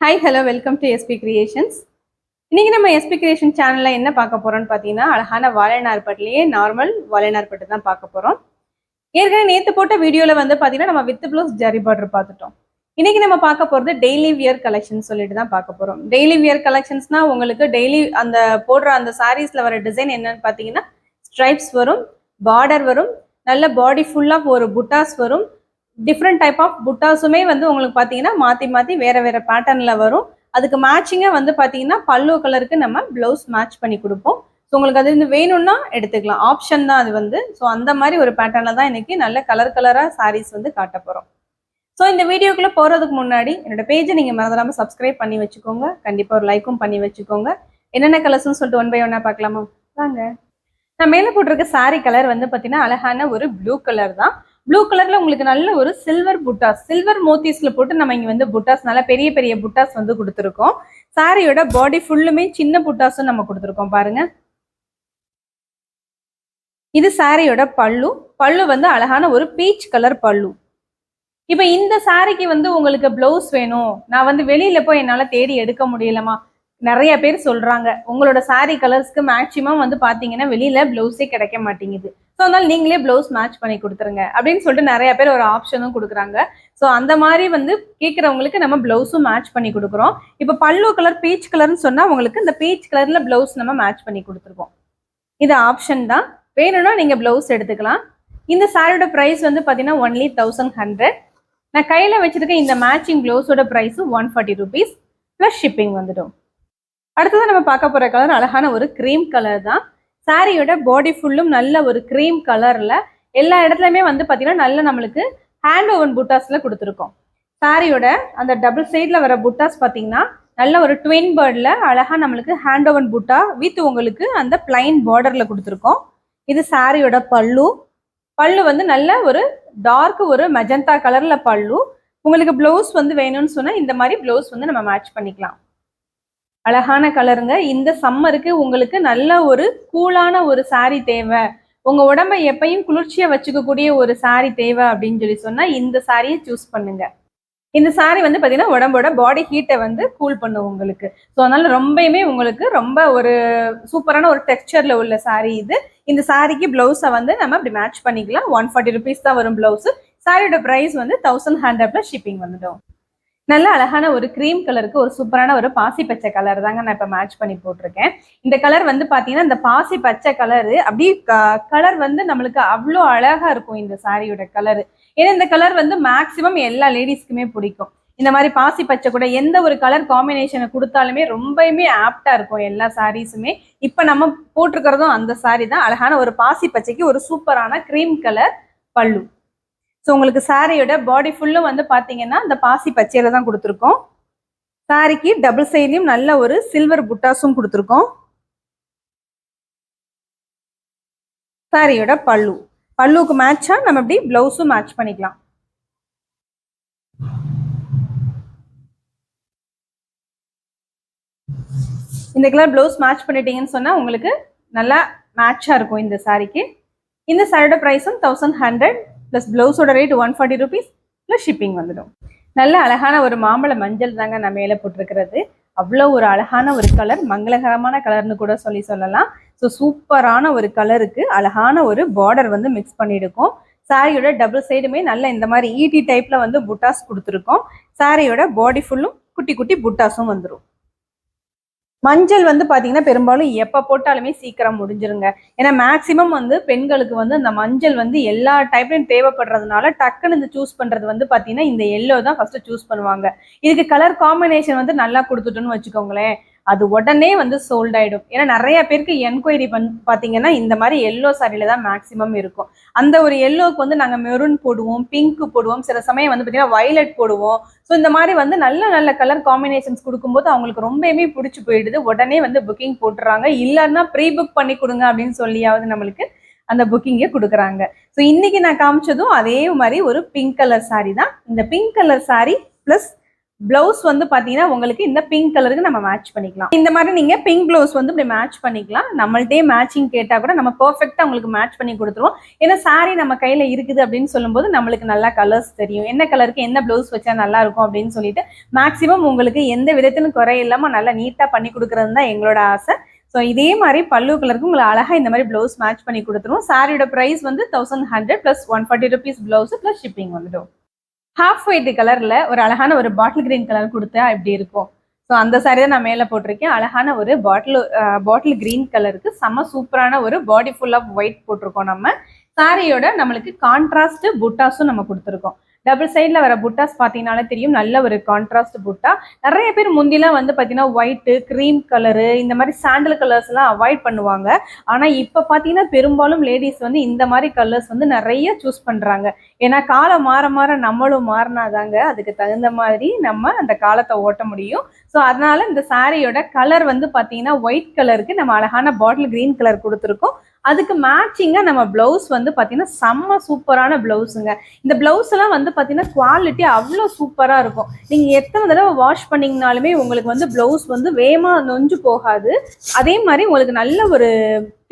Hi hello welcome to SP creations இன்னைக்கு நம்ம SP creation சேனல்ல என்ன பார்க்க போகிறோம்னு பார்த்தீங்கன்னா அழகான வாழைநார் பட்டிலேயே நார்மல் வாழைநார் பட்டு தான் பார்க்க போறோம். ஏற்கனவே நேற்று போட்ட வீடியோவில் வந்து பார்த்தீங்கன்னா நம்ம வித் ப்ளவுஸ் ஜரி பார்டர் பார்த்துட்டோம். இன்னைக்கு நம்ம பார்க்க போறது டெய்லி வியர் கலெக்ஷன் சொல்லிட்டு தான் பார்க்க போறோம். டெய்லி வியர் கலெக்ஷன்ஸ்னா உங்களுக்கு டெய்லி அந்த போடுற அந்த சாரீஸில் வர டிசைன் என்னன்னு பார்த்தீங்கன்னா ஸ்ட்ரைப்ஸ் வரும் பார்டர் வரும் நல்ல பாடி ஃபுல்லாக ஒரு புட்டாஸ் வரும் டிஃப்ரெண்ட் டைப் ஆஃப் புட்டாஸுமே வந்து உங்களுக்கு பார்த்தீங்கன்னா மாற்றி மாற்றி வேறு வேறு பேட்டர்னில் வரும். அதுக்கு மேட்சிங்காக வந்து பார்த்தீங்கன்னா பல்லு கலருக்கு நம்ம ப்ளவுஸ் மேட்ச் பண்ணி கொடுப்போம். ஸோ உங்களுக்கு அது வந்து வேணும்னா எடுத்துக்கலாம். ஆப்ஷன் தான் அது வந்து. ஸோ அந்த மாதிரி ஒரு பேட்டர்னில் தான் இன்னைக்கு நல்ல கலர் கலராக சாரீஸ் வந்து காட்ட போகிறோம் ஸோ இந்த வீடியோக்குள்ளே போகிறதுக்கு முன்னாடி என்னோட பேஜை நீங்கள் மறந்துடாமல் சப்ஸ்கிரைப் பண்ணி வச்சுக்கோங்க. கண்டிப்பாக ஒரு லைக்கும் பண்ணி வச்சுக்கோங்க. என்னென்ன கலர்ஸ்னு சொல்லிட்டு ஒன் பை ஒன்னாக பார்க்கலாமா? வாங்க. நான் மேலே போட்டிருக்க சாரீ கலர் வந்து பார்த்தீங்கன்னா அழகான ஒரு ப்ளூ கலர் தான். ப்ளூ கலர்ல உங்களுக்கு நல்ல ஒரு சில்வர் புட்டாஸ் சில்வர் மோத்திஸ்ல போட்டு நம்ம இங்க வந்து புட்டாஸ் நல்ல பெரிய பெரிய புட்டாஸ் வந்து கொடுத்துருக்கோம். சாரியோட பாடி ஃபுல்லுமே சின்ன புட்டாஸும் நம்ம கொடுத்துருக்கோம் பாருங்க. இது சாரியோட பல்லு. பல்லு வந்து அழகான ஒரு பீச் கலர் பல்லு. இப்போ இந்த சாரிக்கு வந்து உங்களுக்கு பிளவுஸ் வேணும். நான் வந்து வெளியில போய் என்னால தேடி எடுக்க முடியலமா நிறைய பேர் சொல்றாங்க. உங்களோட saree கலர்ஸ்க்கு மேக்சிமம் வந்து பாத்தீங்கன்னா வெளியில பிளவுஸே கிடைக்க மாட்டேங்குது. ஸோ அதனால நீங்களே பிளவுஸ் மேட்ச் பண்ணி கொடுத்துருங்க. அப்படின்னு சொல்லிட்டு நிறைய பேர் ஒரு ஆப்ஷனும் கொடுக்குறாங்க. ஸோ அந்த மாதிரி வந்து கேட்குறவங்களுக்கு நம்ம பிளவுஸும் மேட்ச் பண்ணி கொடுக்குறோம். இப்போ பல்லு கலர் பீச் கலர்னு சொன்னா உங்களுக்கு இந்த பீச் கலர்ல பிளவுஸ் நம்ம மேட்ச் பண்ணி கொடுத்துருக்கோம். இது ஆப்ஷன் தான். வேணும்னா நீங்க பிளவுஸ் எடுத்துக்கலாம். இந்த சாரியோட ப்ரைஸ் வந்து பார்த்தீங்கன்னா ஒன்லி தௌசண்ட் ஹண்ட்ரட் நான் கையில் வச்சிருக்க இந்த மேட்சிங் ப்ளவுஸோட ப்ரைஸும் one forty rupees plus shipping வந்துடும். அடுத்தது நம்ம பார்க்க போகிற கலர் அழகான ஒரு க்ரீம் கலர் தான். சாரியோட பாடி ஃபுல்லும் நல்ல ஒரு க்ரீம் கலரில் எல்லா இடத்துலையுமே வந்து பார்த்தீங்கன்னா நல்ல நம்மளுக்கு ஹேண்ட் ஓவன் புட்டாஸில் கொடுத்துருக்கோம். சாரியோட அந்த டபுள் சைடில் வர புட்டாஸ் பார்த்தீங்கன்னா நல்ல ஒரு ட்வின் பேர்டில் அழகாக நம்மளுக்கு ஹேண்ட் ஓவன் புட்டா வித் உங்களுக்கு அந்த பிளைன் பார்டரில் கொடுத்துருக்கோம். இது சாரியோட பல்லு. பல்லு வந்து நல்ல ஒரு டார்க் ஒரு மெஜந்தா கலரில் பல்லு. உங்களுக்கு ப்ளவுஸ் வந்து வேணும்னு சொன்னால் இந்த மாதிரி ப்ளவுஸ் வந்து நம்ம மேட்ச் பண்ணிக்கலாம். அழகான கலருங்க. இந்த சம்மருக்கு உங்களுக்கு நல்ல ஒரு கூலான ஒரு saree தேவை. உங்க உடம்பை எப்பயும் குளிர்ச்சியா வச்சுக்கக்கூடிய ஒரு saree தேவை அப்படின்னு சொல்லி சொன்னா இந்த சாரியை சூஸ் பண்ணுங்க. இந்த சாரீ வந்து பார்த்தீங்கன்னா உடம்போட பாடி ஹீட்டை வந்து கூல் பண்ணும் உங்களுக்கு. ஸோ அதனால ரொம்பயுமே உங்களுக்கு ரொம்ப ஒரு சூப்பரான ஒரு டெக்ஸ்சரில் உள்ள சாரீ இது. இந்த சாரிக்கு பிளவுஸை வந்து நம்ம இப்படி மேட்ச் பண்ணிக்கலாம். ஒன் ஃபார்ட்டி ருபீஸ் தான் வரும் பிளவுஸ் சாரியோட ப்ரைஸ் வந்து தௌசண்ட் ஹண்ட்ரட் ஷிப்பிங் வந்துடும். நல்ல அழகான ஒரு க்ரீம் கலருக்கு ஒரு சூப்பரான ஒரு பாசி பச்சை கலர் தாங்க நான் இப்போ மேட்ச் பண்ணி போட்டிருக்கேன். இந்த கலர் வந்து பார்த்தீங்கன்னா இந்த பாசி பச்சை கலரு அப்படியே கலர் வந்து நம்மளுக்கு அவ்வளோ அழகாக இருக்கும் இந்த சாரியோட கலரு ஏன்னா இந்த கலர் வந்து மேக்சிமம் எல்லா லேடிஸ்க்குமே பிடிக்கும். இந்த மாதிரி பாசி பச்சை கூட எந்த ஒரு கலர் காம்பினேஷனை கொடுத்தாலுமே ரொம்பவுமே ஆப்டா இருக்கும் எல்லா சாரீஸுமே இப்போ நம்ம போட்டிருக்கிறதும் அந்த சாரி தான். அழகான ஒரு பாசி பச்சைக்கு ஒரு சூப்பரான க்ரீம் கலர் பல்லு. ஸோ உங்களுக்கு சாரியோட பாடி ஃபுல்லும் வந்து பார்த்தீங்கன்னா இந்த பாசி பச்சையில தான் கொடுத்துருக்கோம். சாரிக்கு டபுள் சைட்லையும் நல்ல ஒரு சில்வர் புட்டாஸும் கொடுத்துருக்கோம். சாரியோட பல்லு. பல்லுக்கு மேட்சா நம்ம இப்படி ப்ளவுஸும் மேட்ச் பண்ணிக்கலாம். இந்த கலர் ப்ளவுஸ் மேட்ச் பண்ணிட்டீங்கன்னு சொன்னால் உங்களுக்கு நல்லா மேட்சாக இருக்கும் இந்த சாரிக்கு இந்த சாரியோட ப்ரைஸும் தௌசண்ட் ஹண்ட்ரட் ப்ளஸ் ப்ளவுஸோட rate one forty rupees plus shipping வந்துடும். நல்ல அழகான ஒரு மாம்பழ மஞ்சள் தாங்க நான் மேலே போட்டிருக்கிறது. அவ்வளோ ஒரு அழகான ஒரு கலர் மங்களகரமான கலர்னு கூட சொல்லி சொல்லலாம். ஸோ சூப்பரான ஒரு கலருக்கு அழகான ஒரு பார்டர் வந்து மிக்ஸ் பண்ணியிருக்கோம். சாரியோட டபுள் சைடுமே நல்ல இந்த மாதிரி ஈட்டி டைப்ல வந்து புட்டாஸ் கொடுத்துருக்கோம். சாரியோட பாடி ஃபுல்லும் குட்டி குட்டி புட்டாஸும் வந்துடும் மஞ்சள் வந்து பார்த்தீங்கன்னா பெரும்பாலும் எப்போ போட்டாலுமே சீக்கிரம் முடிஞ்சிருங்க. ஏன்னா மேக்சிமம் வந்து பெண்களுக்கு வந்து அந்த மஞ்சள் வந்து எல்லா டைப்லையும் தேவைப்படுறதுனால டக்குன்னு இந்த சூஸ் பண்ணுறது வந்து பார்த்தீங்கன்னா இந்த எல்லோ தான் ஃபஸ்ட்டு சூஸ் பண்ணுவாங்க. இதுக்கு கலர் காம்பினேஷன் வந்து நல்லா கொடுத்துட்டோன்னு வச்சுக்கோங்களேன். அது உடனே வந்து சோல்ட் ஆகிடும் ஏன்னா நிறைய பேருக்கு என்கொயரி பண் பார்த்தீங்கன்னா இந்த மாதிரி எல்லோ சாரியில தான் மேக்ஸிமம் இருக்கும். அந்த ஒரு எல்லோக்கு வந்து நாங்கள் மெரூன் போடுவோம் பிங்க் போடுவோம் சில சமயம் வந்து பார்த்தீங்கன்னா வயலட் போடுவோம். ஸோ இந்த மாதிரி வந்து நல்ல நல்ல கலர் காம்பினேஷன்ஸ் கொடுக்கும்போது அவங்களுக்கு ரொம்பவே பிடிச்சி போயிடுது. உடனே வந்து புக்கிங் போட்டுறாங்க. இல்லைன்னா ப்ரீ புக் பண்ணி கொடுங்க அப்படின்னு சொல்லியாவது நம்மளுக்கு அந்த புக்கிங்கை கொடுக்குறாங்க. ஸோ இன்னைக்கு நான் காமிச்சதும் அதே மாதிரி ஒரு பிங்க் கலர் சாரி தான். இந்த pink colour sari plus blouse வந்து பார்த்தீங்கன்னா உங்களுக்கு இந்த பிங்க் கலருக்கு நம்ம மேட்ச் பண்ணிக்கலாம். இந்த மாதிரி நீங்க பிங்க் பிளவுஸ் வந்து இப்படி மேட்ச் பண்ணிக்கலாம். நம்மள்டே மேட்சிங் கேட்டா கூட நம்ம பெர்ஃபெக்ட்டா உங்களுக்கு மேட்ச் பண்ணி கொடுத்துருவோம். ஏன்னா saree நம்ம கையில இருக்குது அப்படின்னு சொல்லும்போது நம்மளுக்கு நல்லா கலர்ஸ் தெரியும். என்ன கலருக்கு என்ன பிளவுஸ் வச்சா நல்லா இருக்கும் அப்படின்னு சொல்லிட்டு மேக்ஸிமம் உங்களுக்கு எந்த விதத்திலும் குறை இல்லாம நல்லா நீட்டா பண்ணி கொடுக்கறது தான் எங்களோட ஆசை. ஸோ இதே மாதிரி பல்லு கலருக்கு உங்களுக்கு அழகாக இந்த மாதிரி பிளவுஸ் மேட்ச் பண்ணி கொடுத்துருவோம். சாரியோட ப்ரைஸ் வந்து thousand hundred plus one forty rupees blouse plus shipping வந்துடும். ஹாஃப் ஒயிட் கலர்ல ஒரு அழகான ஒரு பாட்டில் கிரீன் கலர் கொடுத்தா இப்படி இருக்கும்? ஸோ அந்த சாரி தான் நான் மேலே போட்டிருக்கேன். அழகான ஒரு பாட்டில் பாட்டில் கிரீன் கலருக்கு செம்ம சூப்பரான ஒரு பாடி ஃபுல் ஆஃப் ஒயிட் போட்டிருக்கோம் நம்ம. சாரியோட நம்மளுக்கு கான்ட்ராஸ்ட் புட்டாஸும் நம்ம கொடுத்துருக்கோம். டபுள் சைடில் வர புட்டாஸ் பார்த்தீங்கனாலே தெரியும். நல்ல ஒரு கான்ட்ராஸ்ட் புட்டா நிறைய பேர் முந்திலாம் வந்து பார்த்தீங்கன்னா ஒயிட்டு க்ரீம் கலரு இந்த மாதிரி சாண்டல் கலர்ஸ் எல்லாம் அவாய்ட் பண்ணுவாங்க. ஆனால் இப்போ பார்த்தீங்கன்னா பெரும்பாலும் லேடிஸ் வந்து இந்த மாதிரி கலர்ஸ் வந்து நிறைய சூஸ் பண்ணுறாங்க ஏன்னா காலம் மாற மாற நம்மளும் மாறினாதாங்க அதுக்கு தகுந்த மாதிரி நம்ம அந்த காலத்தை ஓட்ட முடியும். ஸோ அதனால இந்த சாரியோட கலர் வந்து பார்த்தீங்கன்னா ஒயிட் கலருக்கு நம்ம அழகான பாட்டில் கிரீன் கலர் கொடுத்துருக்கோம். அதுக்கு மேட்சிங்காக நம்ம ப்ளவுஸ் வந்து பார்த்தீங்கன்னா செம்ம சூப்பரான ப்ளவுஸுங்க இந்த ப்ளவுஸ் எல்லாம் வந்து பார்த்தீங்கன்னா குவாலிட்டி அவ்வளோ சூப்பராக இருக்கும். நீங்கள் எத்தனை தடவை வாஷ் பண்ணிங்கனாலுமே உங்களுக்கு வந்து ப்ளவுஸ் வந்து வேகமாக நொஞ்சு போகாது. அதே மாதிரி உங்களுக்கு நல்ல ஒரு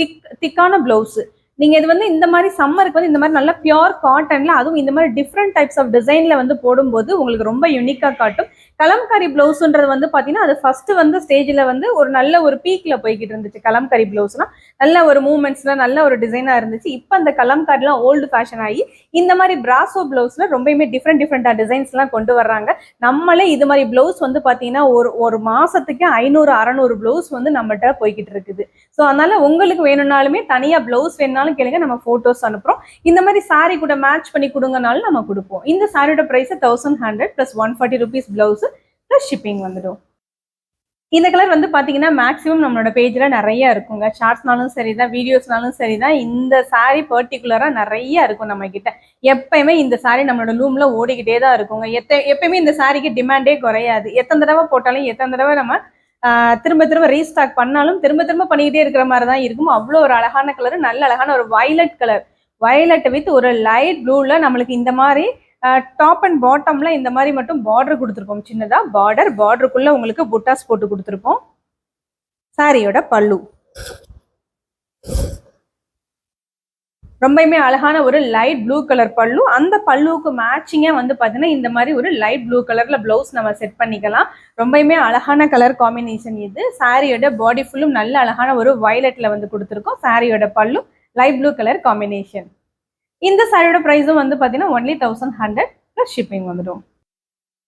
திக் திக்கான ப்ளவுஸு நீங்கள் இது வந்து இந்த மாதிரி சம்மருக்கு வந்து இந்த மாதிரி நல்ல பியோர் காட்டனில் அதுவும் இந்த மாதிரி டிஃப்ரெண்ட் டைப்ஸ் ஆஃப் டிசைனில் வந்து போடும்போது உங்களுக்கு ரொம்ப யூனிக்காக காட்டும். கலம்காரி ப்ளவுஸ்ன்றது வந்து பார்த்தீங்கன்னா அது ஃபர்ஸ்ட் வந்து ஸ்டேஜில் வந்து ஒரு நல்ல ஒரு பீக்கில் போய்கிட்டு இருந்துச்சு கலம்காரி ப்ளவுஸ்லாம். நல்ல ஒரு மூமெண்ட்ஸ்லாம் நல்ல ஒரு டிசைனாக இருந்துச்சு. இப்போ அந்த கலம்காரிலாம் ஓல்டு ஃபேஷன் ஆகி இந்த மாதிரி பிராசோ ப்ளவுஸில் ரொம்பயுமே டிஃப்ரெண்ட் டிஃப்ரெண்டாக டிசைன்ஸ்லாம் கொண்டு வர்றாங்க. நம்மளே இது மாதிரி ப்ளவுஸ் வந்து பார்த்தீங்கன்னா ஒரு ஒரு மாதத்துக்கு ஐநூறு அறநூறு ப்ளவுஸ் வந்து நம்மகிட்ட போய்கிட்டு இருக்குது. ஸோ அதனால் உங்களுக்கு வேணும்னாலுமே தனியாக ப்ளவுஸ் வேணும்னாலும் கேளுங்க நம்ம ஃபோட்டோஸ் அனுப்புகிறோம் இந்த மாதிரி saree கூட மேட்ச் பண்ணி கொடுங்கனாலும் நம்ம கொடுப்போம். இந்த சாரியோட price thousand hundred plus one forty rupees blouse plus shipping வந்துடும். இந்த கலர் வந்து பார்த்தீங்கன்னா மேக்ஸிமம் நம்மளோட பேஜில் நிறைய இருக்குங்க. ஷார்ட்ஸ்னாலும் சரி தான் வீடியோஸ்னாலும் சரி தான் இந்த சாரீ பர்டிகுலராக நிறைய இருக்கும் நம்ம கிட்ட எப்பயுமே இந்த சாரீ நம்மளோட லூமில் ஓடிக்கிட்டே தான் இருக்குங்க. எத்த எப்பயுமே இந்த சாரிக்கு டிமாண்டே குறையாது. எத்தனை தடவை போட்டாலும் எத்தனை தடவை நம்ம திரும்ப திரும்ப ரீஸ்டாக் பண்ணாலும் திரும்ப திரும்ப பண்ணிக்கிட்டே இருக்கிற மாதிரி தான் இருக்கும் அவ்வளோ ஒரு அழகான கலர் நல்ல அழகான ஒரு வயலட் கலர் வயலட் வித் ஒரு லைட் ப்ளூவில் நம்மளுக்கு இந்த மாதிரி டாப் அண்ட் பாட்டம்ல இந்த மாதிரி மட்டும் பார்டர் கொடுத்துருக்கோம் சின்னதா பார்டர் பார்டருக்குள்ள உங்களுக்கு புட்டாஸ் போட்டு கொடுத்துருக்கோம் சாரியோட பல்லு. ரொம்பயுமே அழகான ஒரு லைட் ப்ளூ கலர் பல்லு. அந்த பல்லுவுக்கு மேட்சிங்கா வந்து பார்த்தீங்கன்னா இந்த மாதிரி ஒரு லைட் ப்ளூ கலர்ல ப்ளவுஸ் நம்ம செட் பண்ணிக்கலாம். ரொம்பயுமே அழகான கலர் காம்பினேஷன் இது. சாரியோட பாடி ஃபுல்லும் நல்ல அழகான ஒரு வயலட்டில் வந்து கொடுத்துருக்கோம். சாரியோட பல்லு லைட் ப்ளூ கலர் காம்பினேஷன் இந்த சாரியோட ப்ரைஸும் வந்து பார்த்தீங்கன்னா only thousand hundred plus shipping வந்துடும்.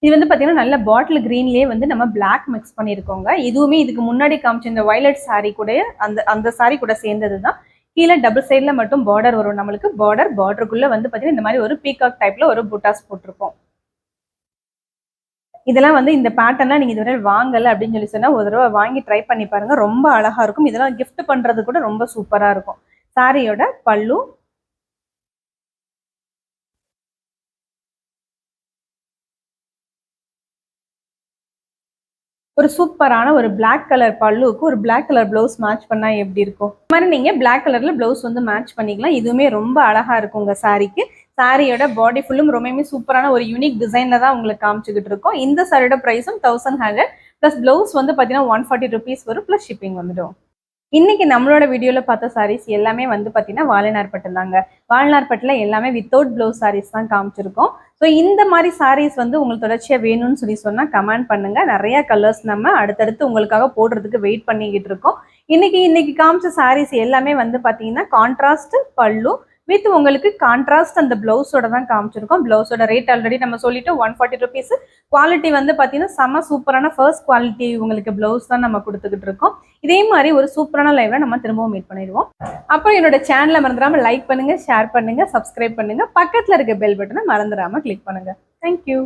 இது வந்து பார்த்தீங்கன்னா நல்ல பாட்டில் க்ரீன்லேயே வந்து நம்ம பிளாக் மிக்ஸ் பண்ணியிருக்கோங்க இதுவுமே இதுக்கு முன்னாடி காமிச்ச இந்த வயலட் சாரி கூட அந்த அந்த சாரி கூட சேர்ந்தது தான் கீழே டபுள் சைடில் மட்டும் பார்டர் வரும். நம்மளுக்கு பார்டர் பார்டருக்குள்ளே வந்து பார்த்தீங்கன்னா இந்த மாதிரி ஒரு பீகாக் டைப்ல ஒரு புட்டாஸ் போட்டிருப்போம். இதெல்லாம் வந்து இந்த பேட்டர்ன்லாம் நீங்க இதுவரை வாங்கலை அப்படின்னு சொல்லி சொன்னால் ஒரு தடவை வாங்கி ட்ரை பண்ணி பாருங்க. ரொம்ப அழகா இருக்கும். இதெல்லாம் கிஃப்ட் பண்றது கூட ரொம்ப சூப்பரா இருக்கும். சாரியோட பல்லு ஒரு சூப்பரான ஒரு பிளாக் கலர் பல்லுக்கு ஒரு பிளாக் கலர் ப்ளவுஸ் மேட்ச் பண்ணா எப்படி இருக்கும்? இந்த மாதிரி நீங்க பிளாக் கலர்ல ப்ளவுஸ் வந்து மேட்ச் பண்ணிக்கலாம். இதுவுமே ரொம்ப அழகா இருக்குங்க சாரிக்கு சாரியோட பாடி ஃபுல்லும் ரொம்பவுமே சூப்பரான ஒரு யூனிக் டிசைன்ல தான் உங்களுக்கு காமிச்சுக்கிட்டு இருக்கோம். இந்த சாரியோட ப்ரைஸும் தௌசண்ட் ஹண்ட்ரட் ப்ளஸ் ப்ளவுஸ் வந்து பார்த்தீங்கன்னா ஒன் ஃபார்ட்டி ருபீஸ் வரும். ப்ளஸ் ஷிப்பிங் வந்துடும். இன்னைக்கு நம்மளோட வீடியோவில் பார்த்த சாரீஸ் எல்லாமே வந்து பார்த்தீங்கன்னா வாழைநார்பட்டு தாங்க. வாழைநார்பட்டுல எல்லாமே வித்தவுட் ப்ளவுஸ் சாரீஸ் தான் காமிச்சிருக்கோம். ஸோ இந்த மாதிரி சாரீஸ் வந்து உங்களுக்கு தொடர்ச்சியாக வேணும்னு சொல்லி சொன்னால் கமெண்ட் பண்ணுங்க. நிறைய கலர்ஸ் நம்ம அடுத்தடுத்து உங்களுக்காக போடுறதுக்கு வெயிட் பண்ணிக்கிட்டு இருக்கோம். இன்னைக்கு இன்னைக்கு காமிச்ச சாரீஸ் எல்லாமே வந்து பார்த்தீங்கன்னா கான்ட்ராஸ்ட் பல்லு வித் உங்களுக்கு கான்ட்ராஸ்ட் அந்த பிளவுஸோட தான் காமிச்சிருக்கோம். பிளவுஸோட ரேட் ஆல்ரெடி நம்ம சொல்லிட்டோம் ஒன் ஃபார்ட்டி ருபீஸ் குவாலிட்டி வந்து பார்த்தீங்கன்னா செம சூப்பரான ஃபர்ஸ்ட் குவாலிட்டி உங்களுக்கு பிளவுஸ் தான் நம்ம கொடுத்துக்கிட்டு இருக்கோம். இதே மாதிரி ஒரு சூப்பரான லைவ்ல நம்ம திரும்பவும் மீட் பண்ணிடுவோம். அப்புறம் என்னோட சேனலை மறந்துடாம லைக் பண்ணுங்க ஷேர் பண்ணுங்க சப்ஸ்கிரைப் பண்ணுங்க. பக்கத்துல இருக்க பெல் பட்டனை மறந்துடாம கிளிக் பண்ணுங்க. தேங்க்யூ